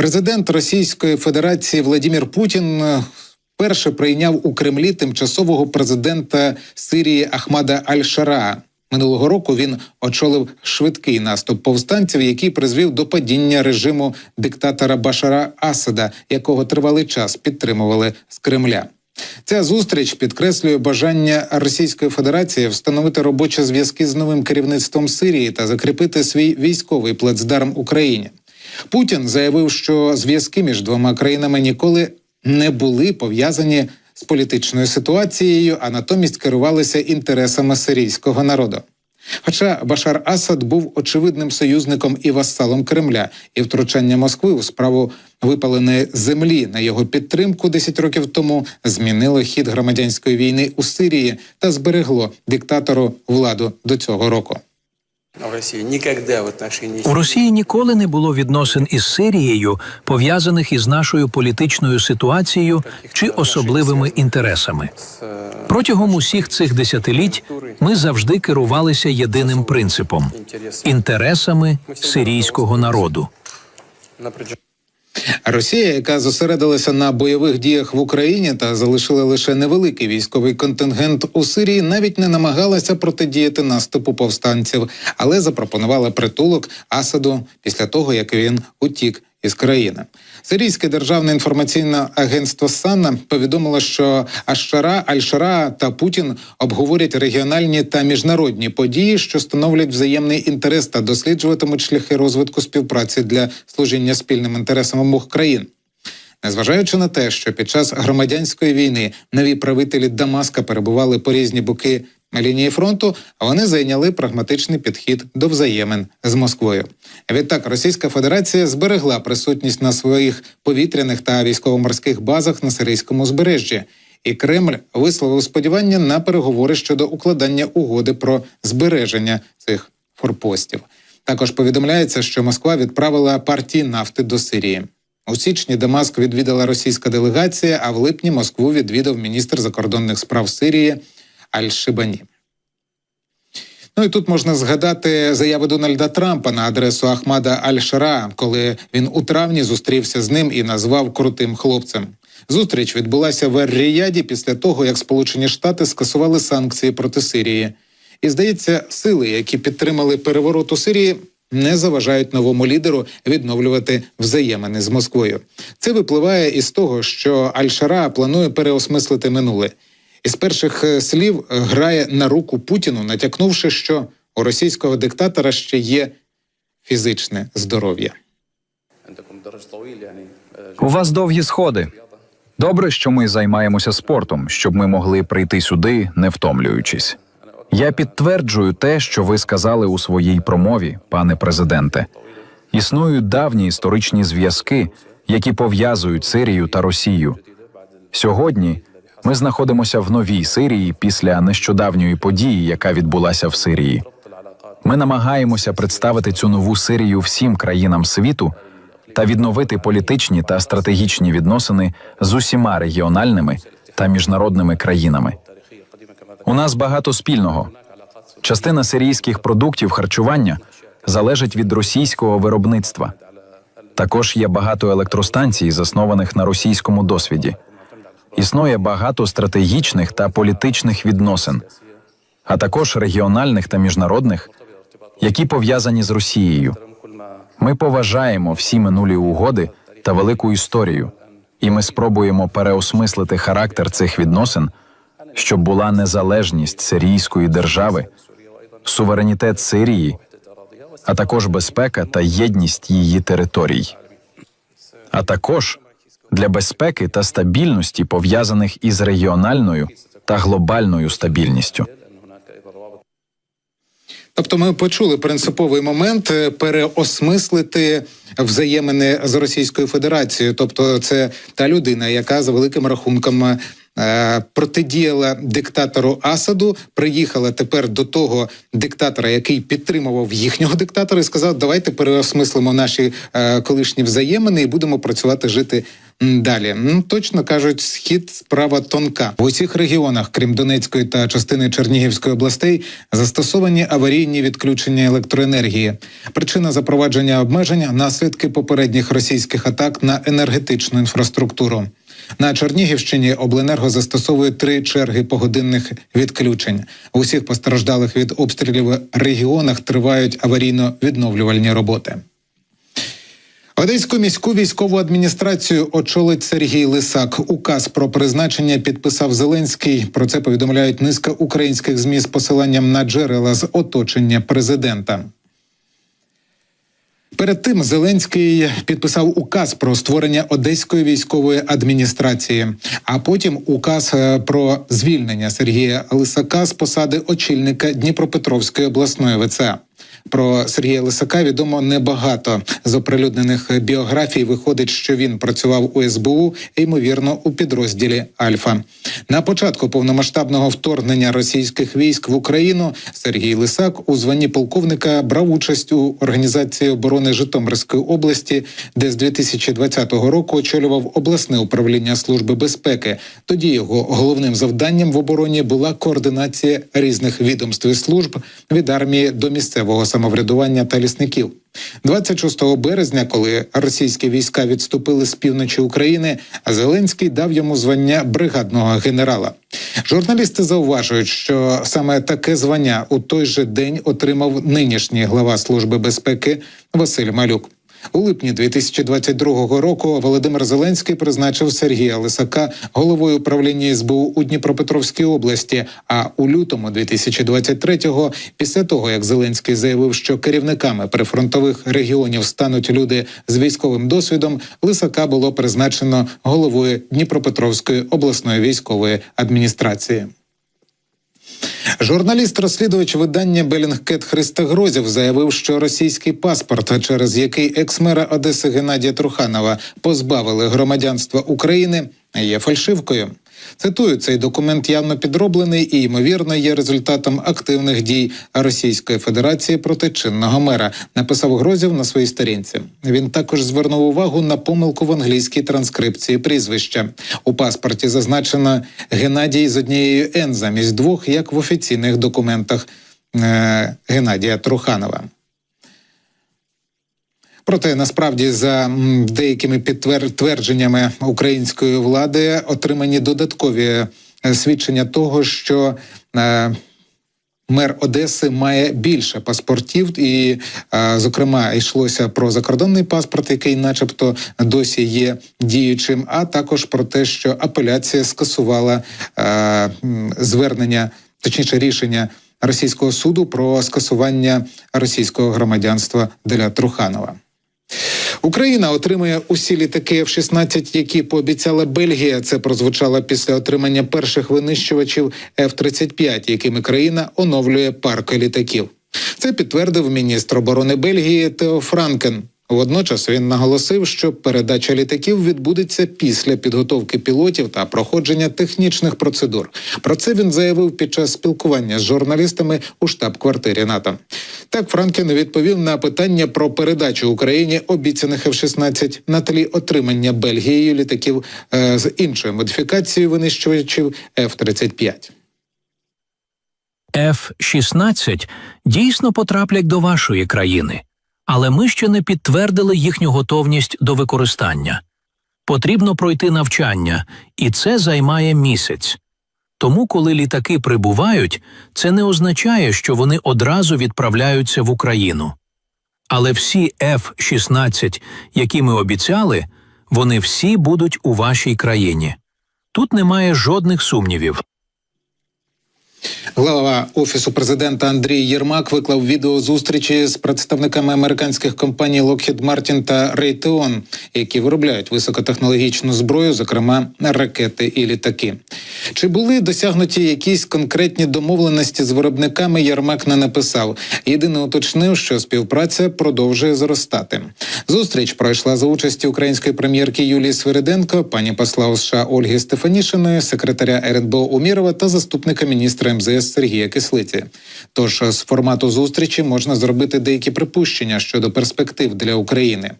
Президент Російської Федерації Владимир Путін е, вперше прийняв у Кремлі тимчасового президента Сирії Ахмада Аль-Шара. Минулого року він очолив швидкий наступ повстанців, який призвів до падіння режиму диктатора Башара Асада, якого тривалий час підтримували з Кремля. Ця зустріч підкреслює бажання Російської Федерації встановити робочі зв'язки з новим керівництвом Сирії та закріпити свій військовий плацдарм Україні. Путін заявив, що зв'язки між двома країнами ніколи не були пов'язані з політичною ситуацією, а натомість керувалися інтересами сирійського народу. Хоча Башар Асад був очевидним союзником і васалом Кремля, і втручання Москви у справу випаленої землі на його підтримку 10 років тому змінило хід громадянської війни у Сирії та зберегло диктатору владу до цього року. У Росії ніколи не було відносин із Сирією, пов'язаних із нашою політичною ситуацією чи особливими інтересами. Протягом усіх цих десятиліть ми завжди керувалися єдиним принципом інтересами сирійського народу. Росія, яка зосередилася на бойових діях в Україні та залишила лише невеликий військовий контингент у Сирії, навіть не намагалася протидіяти наступу повстанців, але запропонувала притулок Асаду після того, як він утік із країни. Сирійське державне інформаційне агентство Санна повідомило, що Ашара, Аль-Шара та Путін обговорять регіональні та міжнародні події, що становлять взаємний інтерес та досліджуватимуть шляхи розвитку співпраці для служіння спільним інтересам обох країн. Незважаючи на те, що під час громадянської війни нові правителі Дамаска перебували по різні боки лінії фронту, вони зайняли прагматичний підхід до взаємин з Москвою. Відтак, Російська Федерація зберегла присутність на своїх повітряних та військово-морських базах на сирійському узбережжі. І Кремль висловив сподівання на переговори щодо укладання угоди про збереження цих форпостів. Також повідомляється, що Москва відправила партії нафти до Сирії. У січні Дамаск відвідала російська делегація, а в липні Москву відвідав міністр закордонних справ Сирії Аль-Шибані. Ну і тут можна згадати заяви Дональда Трампа на адресу Ахмада Аль-Шара, коли він у травні зустрівся з ним і назвав крутим хлопцем. Зустріч відбулася в Ер-Ріяді після того, як Сполучені Штати скасували санкції проти Сирії. І здається, сили, які підтримали переворот у Сирії, не заважають новому лідеру відновлювати взаємини з Москвою. Це випливає із того, що Аль-Шара планує переосмислити минуле. Із перших е, слів е, грає на руку Путіну, натякнувши, що у російського диктатора ще є фізичне здоров'я. У вас довгі сходи. Добре, що ми займаємося спортом, щоб ми могли прийти сюди, не втомлюючись. Я підтверджую те, що ви сказали у своїй промові, пане президенте. Існують давні історичні зв'язки, які пов'язують Сирію та Росію. Сьогодні ми знаходимося в новій Сирії після нещодавньої події, яка відбулася в Сирії. Ми намагаємося представити цю нову Сирію всім країнам світу та відновити політичні та стратегічні відносини з усіма регіональними та міжнародними країнами. У нас багато спільного. Частина сирійських продуктів харчування залежить від російського виробництва. Також є багато електростанцій, заснованих на російському досвіді. Існує багато стратегічних та політичних відносин, а також регіональних та міжнародних, які пов'язані з Росією. Ми поважаємо всі минулі угоди та велику історію, і ми спробуємо переосмислити характер цих відносин, щоб була незалежність сирійської держави, суверенітет Сирії, а також безпека та єдність її територій, а також для безпеки та стабільності, пов'язаних із регіональною та глобальною стабільністю. Тобто, ми почули принциповий момент е, переосмислити взаємини з Російською Федерацією. Тобто, це та людина, яка за великим рахунком протидіяла диктатору Асаду, приїхала тепер до того диктатора, який підтримував їхнього диктатора, і сказав: давайте переосмислимо наші е, колишні взаємини і будемо працювати жити. Далі ну точно кажуть, схід справа тонка в усіх регіонах, крім Донецької та частини Чернігівської областей, застосовані аварійні відключення електроенергії. Причина запровадження обмежень наслідки попередніх російських атак на енергетичну інфраструктуру. На Чернігівщині обленерго застосовує три черги погодинних відключень. У всіх постраждалих від обстрілів регіонах тривають аварійно-відновлювальні роботи. Одеську міську військову адміністрацію очолить Сергій Лисак. Указ про призначення підписав Зеленський. Про це повідомляють низка українських змі з посиланням на джерела з оточення президента. Перед тим Зеленський підписав указ про створення одеської військової адміністрації, а потім указ е, про звільнення Сергія Лисака з посади очільника Дніпропетровської обласної ВЦА. Про Сергія Лисака відомо небагато. З оприлюднених біографій виходить, що він працював у СБУ, ймовірно, у підрозділі Альфа. На початку повномасштабного вторгнення російських військ в Україну Сергій Лисак у званні полковника брав участь у організації оборони Житомирської області, де з 2020 року очолював обласне управління служби безпеки. Тоді його головним завданням в обороні була координація різних відомств і служб від армії до місцевого самоврядування та лісників. 26 березня, коли російські війська відступили з півночі України, Зеленський дав йому звання бригадного генерала. Журналісти зауважують, що саме таке звання у той же день отримав нинішній глава служби безпеки Василь Малюк. У липні 2022 року Володимир Зеленський призначив Сергія Лисака головою управління СБУ у Дніпропетровській області. А у лютому 2023-го, після того як Зеленський заявив, що керівниками прифронтових регіонів стануть люди з військовим досвідом, Лисака було призначено головою Дніпропетровської обласної військової адміністрації. Журналіст-розслідувач видання Белінгкет Христа Грозів заявив, що російський паспорт, через який екс-мера Одеси Геннадія Труханова позбавили громадянства України, є фальшивкою. Цитую, цей документ явно підроблений і ймовірно є результатом активних дій Російської Федерації проти чинного мера. Написав Грозів на своїй сторінці. Він також звернув увагу на помилку в англійській транскрипції прізвища. У паспорті зазначено Геннадій з однією Н замість двох, як в офіційних документах е- Геннадія Труханова. Проте насправді за деякими підтвердженнями української влади отримані додаткові е, свідчення того, що е, мер Одеси має більше паспортів, і, е, зокрема, йшлося про закордонний паспорт, який, начебто, досі є діючим, а також про те, що апеляція скасувала звернення, точніше рішення. Російського суду про скасування російського громадянства для Труханова. Україна отримує усі літаки F-16, які пообіцяла Бельгія. Це прозвучало після отримання перших винищувачів F-35, якими країна оновлює парк літаків. Це підтвердив міністр оборони Бельгії Тео Франкен. Водночас він наголосив, що передача літаків відбудеться після підготовки пілотів та проходження технічних процедур. Про це він заявив під час спілкування з журналістами у штаб-квартирі НАТО. Так Франкен відповів на питання про передачу Україні обіцяних F-16 на тлі отримання Бельгією літаків е, з іншою модифікацією винищувачів F-35. F-16 дійсно потраплять до вашої країни, але ми ще не підтвердили їхню готовність до використання. Потрібно пройти навчання, і це займає місяць. Тому, коли літаки прибувають, це не означає, що вони одразу відправляються в Україну. Але всі F-16, які ми обіцяли, вони всі будуть у вашій країні. Тут немає жодних сумнівів. Глава офісу президента Андрій Єрмак виклав відео зустрічі з представниками американських компаній Lockheed Martin та Raytheon, які виробляють високотехнологічну зброю, зокрема ракети і літаки. Чи були досягнуті якісь конкретні домовленості з виробниками? Єрмак не написав. Єдине уточнив, що співпраця продовжує зростати. Зустріч пройшла за участі української прем'єрки Юлії Свириденко, пані посла США Ольги Стефанішиної, секретаря РНБО Умірова та заступника міністра МЗС Сергія Кислиці. Тож з формату зустрічі можна зробити деякі припущення щодо перспектив для України.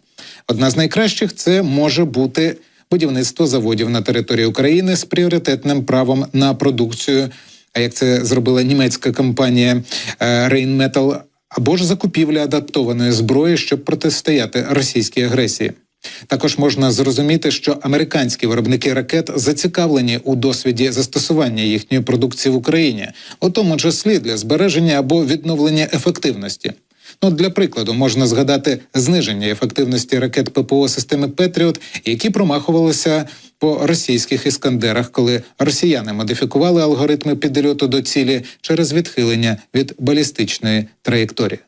Одна з найкращих це може бути будівництво заводів на території України з пріоритетним правом на продукцію. А як це зробила німецька компанія е, Rheinmetall, або ж закупівля адаптованої зброї, щоб протистояти російській агресії. Також можна зрозуміти, що американські виробники ракет зацікавлені у досвіді застосування їхньої продукції в Україні, у тому числі для збереження або відновлення ефективності. Ну, для прикладу, можна згадати зниження ефективності ракет ППО системи Петріот, які промахувалися по російських іскандерах, коли росіяни модифікували алгоритми підльоту до цілі через відхилення від балістичної траєкторії.